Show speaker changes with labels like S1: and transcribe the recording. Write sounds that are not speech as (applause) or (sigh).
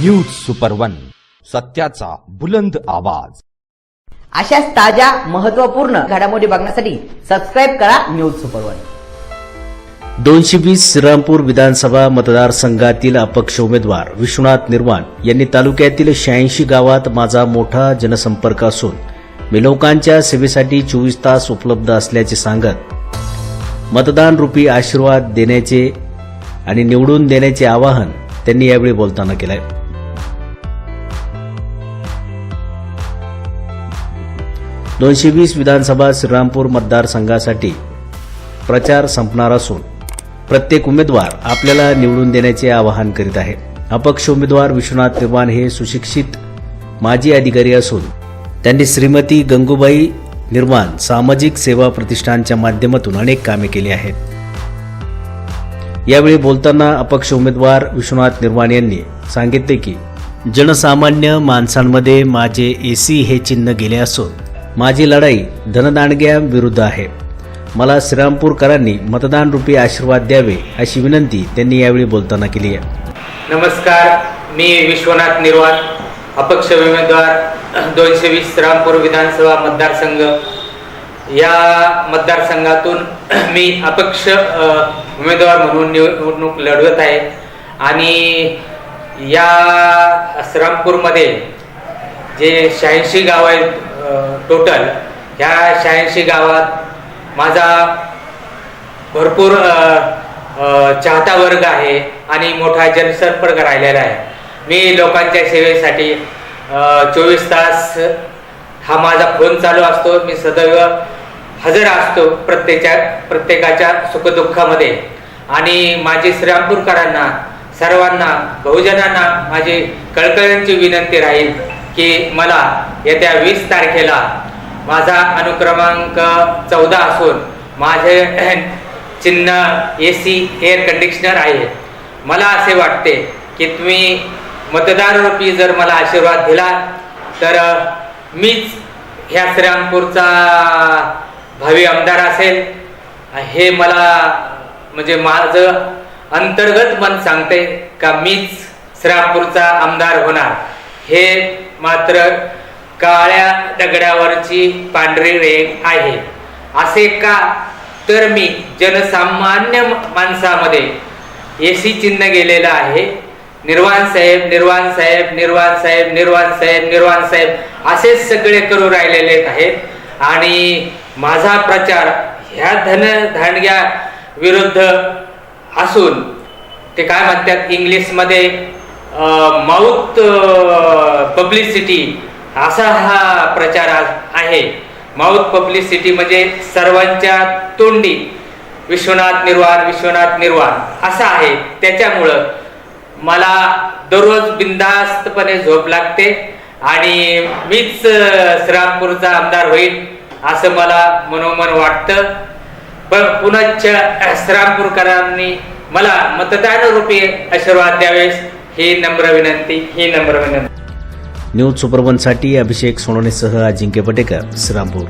S1: News super one सत्याचा बुलंद आवाज.
S2: अशाच ताज्या महत्त्वपूर्ण घडामोडी बघण्यासाठी सबस्क्राईब करा न्यूज सुपर वन
S3: दोनशे वीस श्रीरामपूर विधानसभा मतदारसंघातील अपक्ष उमेदवार विश्वनाथ निर्वाण यांनी तालुक्यातील शहाऐंशी गावात माझा मोठा जनसंपर्क असून मी लोकांच्या सेवेसाठी चोवीस तास उपलब्ध असल्याचे सांगत मतदान रूपी आशीर्वाद देण्याचे आणि निवडून देण्याचे आवाहन त्यांनी यावेळी बोलताना केलंय. दोनशे वीस विधानसभा श्रीरामपूर मतदारसंघासाठी प्रचार संपणार असून प्रत्येक उमेदवार आपल्याला निवडून देण्याचे आवाहन करीत आहे. अपक्ष उमेदवार विश्वनाथ निर्वाण हे सुशिक्षित माजी अधिकारी असून त्यांनी श्रीमती गंगूबाई निर्माण सामाजिक सेवा प्रतिष्ठानच्या माध्यमातून अनेक कामे केली आहेत. यावेळी बोलताना अपक्ष उमेदवार विश्वनाथ निर्वाण यांनी सांगितले की जनसामान्य माणसांमध्ये माझे एसी हे चिन्ह गेले असून माझी लढाई धनदांडग्यांविरुद्ध आहे. मला श्रीरामपूरकरांनी मतदान रूपी आशीर्वाद द्यावे अशी विनंती त्यांनी यावेळी बोलताना केली आहे.
S4: नमस्कार मी विश्वनाथ निर्वाण अपक्ष उमेदवार दोनशे वीस रामपूर विधानसभा मतदारसंघ. या मतदारसंघातून (clears throat) मी अपक्ष उमेदवार म्हणून निवडणूक लढवत आहे. आणि या श्रीरामपूरमध्ये जे शहाऐंशी गाव आहेत टोटल ह्या शहाऐंशी गावात माझा भरपूर चाहता वर्ग आहे आणि मोठा जनसंपर्क राहिलेला आहे. मी लोकांच्या सेवेसाठी चोवीस तास हा माझा फोन चालू असतो. मी सदैव हजर असतो प्रत्येच्या प्रत्येकाच्या सुखदुःखामध्ये. आणि माझी श्रीरामपूरकरांना सर्वांना बहुजनांना माझी कळकळींची विनंती राहील. की मला येत्या वीस तारखेला माझा अनुक्रमांक चौदा असून माझे (clears throat) चिन्ह ए सी एअर कंडिशनर आहे. मला असे वाटते की तुम्ही मतदाररूपी जर मला आशीर्वाद दिला तर मीच ह्या श्रीरामपूरचा भावी आमदार असेल. हे मला म्हणजे माझं अंतर्गत मन सांगते का मीच श्रीरामपूरचा आमदार होणार. हे मात्र काळ्या दगडावरची पांढरी रेग आहे. असे का? तर मी जनसामान्य माणसामध्ये एसी चिन्ह गेलेलं आहे. निर्वाण साहेब निर्वाण साहेब निर्वाण साहेब निर्वाण साहेब निर्वाण साहेब असेच सगळे करू राहिलेले आहेत. आणि माझा प्रचार ह्या धन धांडग्या विरुद्ध असून ते काय म्हणतात इंग्लिशमध्ये माऊथ पब्लिसिटी असा हा प्रचार आज आहे. माऊथ पब्लिसिटी म्हणजे सर्वांच्या तोंडी. विश्वनाथ निर्वाण विश्वनाथ निर्वाण असा आहे. त्याच्यामुळं मला दररोज बिंदास्तपणे झोप लागते आणि मीच श्रीरामपूरचा आमदार होईल असं मला मनोमन वाटतं. पण पुनश्च श्रीरामपूरकरांनी मला मतदान रूपी आशीर्वाद द्यावेस. ही नम्र विनंती ही नम्र विनंती.
S3: न्यूज सुपरवनसाठी अभिषेक सोनवणेसह अजिंक्य पटेकर श्रीरामपूर.